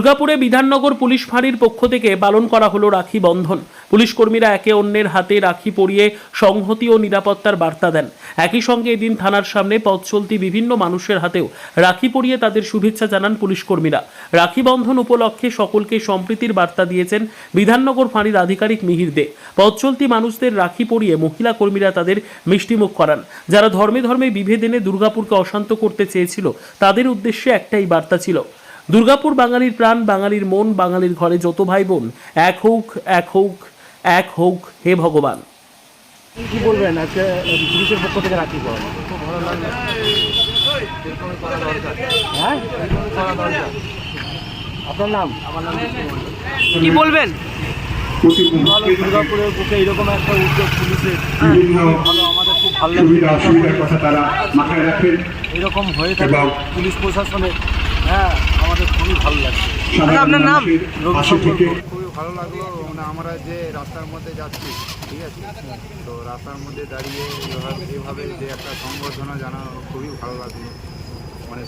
দুর্গাপুরে বিধাননগর পুলিশ ফাঁড়ির পক্ষ থেকে পালন করা হলো রাখি বন্ধন। পুলিশ কর্মীরা একে অন্যের হাতে রাখি পরিয়ে সংহতি ও নিরাপত্তার বার্তা দেন। একই সঙ্গে এদিন থানার সামনে পথ চলতি বিভিন্ন মানুষের হাতেও রাখি পরিয়ে তাদের শুভেচ্ছা জানান পুলিশ কর্মীরা। রাখি বন্ধন উপলক্ষে সকলকে সম্প্রীতির বার্তা দিয়েছেন বিধাননগর ফাঁড়ির আধিকারিক মিহির দে। পথ চলতি মানুষদের রাখি পরিয়ে মহিলা কর্মীরা তাদের মিষ্টিমুখ করান। যারা ধর্মে ধর্মে বিভেদ এনে দুর্গাপুরকে অশান্ত করতে চেয়েছিল, তাদের উদ্দেশ্যে একটাই বার্তা ছিল দুর্গাপুর বাঙালির প্রাণ বাঙালির মন বাঙালির ঘরে যত ভাই বোন এক হোক এক হোক এক হোক হে ভগবান। কি বলবেন আজকে পুলিশের পক্ষ থেকে রাখি হ্যাঁ? আপনার নাম? আমার নাম কি বলবেন দুর্গাপুরের বুকে এরকম একটা উদ্যোগ পুলিশের ভালো আমাদের ভালো সুবিধা অসুবিধার কথা তারা মাথায় রাখেন এরকম হয়ে থাকে পুলিশ প্রশাসনে হ্যাঁ আমাদের খুবই ভালো লাগছে আপনার নাম? মানুষের পাশে থেকে খুবই ভালো লাগল মানে আমরা যে রাস্তার মধ্যে যাচ্ছি ঠিক আছে? তো রাস্তার মধ্যে দাঁড়িয়ে এভাবে যে একটা সংবর্ধনা জানানো খুবই ভালো লাগল। মানে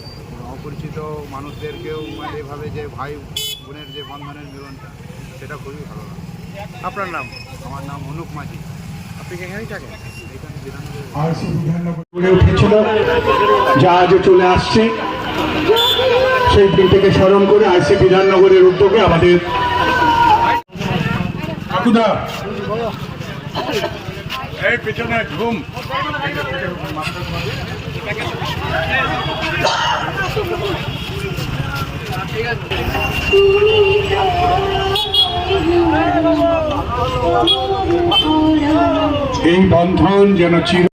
অপরিচিত মানুষদেরকেও মানে এভাবে যে ভাই বোনের যে বন্ধনের মিলনটা সেটা খুবই ভালো লাগল। আপনার নাম? আমার নাম অনুপ মাঝি। গড়ে উঠেছিল যা আজও চলে আসছে। সেই দিনটাকে স্মরণ করে আরসি বিধাননগরের উদ্যোগে আমাদের কাকুদা এই পেছনে ঘুম এই বন্ধন যেন চির